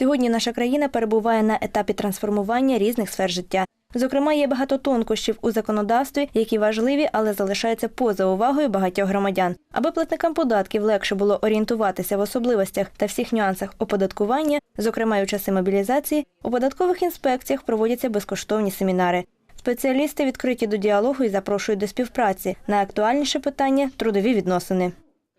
Сьогодні наша країна перебуває на етапі трансформування різних сфер життя. Зокрема, є багато тонкощів у законодавстві, які важливі, але залишаються поза увагою багатьох громадян. Аби платникам податків легше було орієнтуватися в особливостях та всіх нюансах оподаткування, зокрема й у часи мобілізації, у податкових інспекціях проводяться безкоштовні семінари. Спеціалісти відкриті до діалогу і запрошують до співпраці. Найактуальніше питання трудові відносини.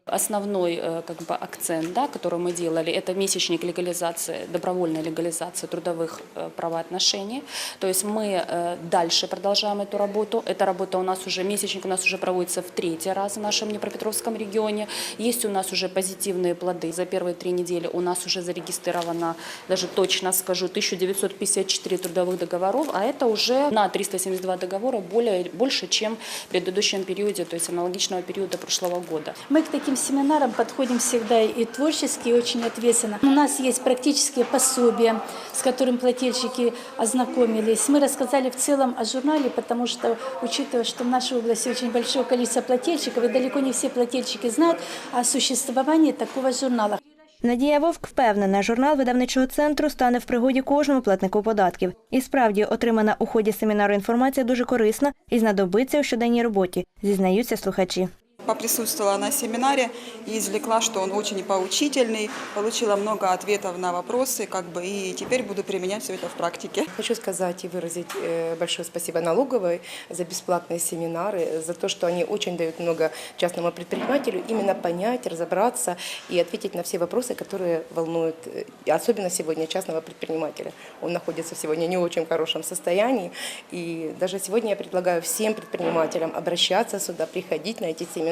Основной э, как бы, акцент, да, который мы делали, это месячник легализации, добровольной легализации трудовых э, правоотношений. То есть мы э, дальше продолжаем эту работу. Эта работа у нас уже, месячник у нас уже проводится в третий раз в нашем Днепропетровском регионе. Есть у нас уже позитивные плоды. За первые три недели у нас уже зарегистрировано, даже точно скажу, 1954 трудовых договоров, а это уже на 372 договора более, больше, чем в предыдущем периоде, то есть аналогичного периода прошлого года. Мы к таким семинарам подходим всегда и творчески, и очень ответственно. У нас есть практические пособия, с которым плательщики ознакомились. Мы рассказали в целом о журнале, потому что, учитывая, что в нашей области очень большое количество плательщиков, и далеко не все плательщики знают о существовании такого журнала. Надія Вовк впевнена, журнал видавничого центру стане в пригоді кожному платнику податків. І справді отримана у ході семінару інформація дуже корисна і знадобиться у щоденній роботі, зізнаються слухачі. Поприсутствовала на семинаре и извлекла, что он очень поучительный, получила много ответов на вопросы, как бы, и теперь буду применять все это в практике. Хочу сказать и выразить э, большое спасибо налоговой за бесплатные семинары, за то, что они очень дают много частному предпринимателю именно понять, разобраться и ответить на все вопросы, которые волнуют, э, особенно сегодня частного предпринимателя. Он находится сегодня не очень хорошем состоянии, и даже сегодня я предлагаю всем предпринимателям обращаться сюда, приходить на эти семинары.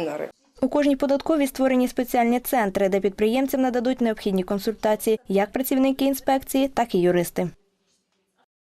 У кожній податковій створені спеціальні центри, де підприємцям нададуть необхідні консультації як працівники інспекції, так і юристи.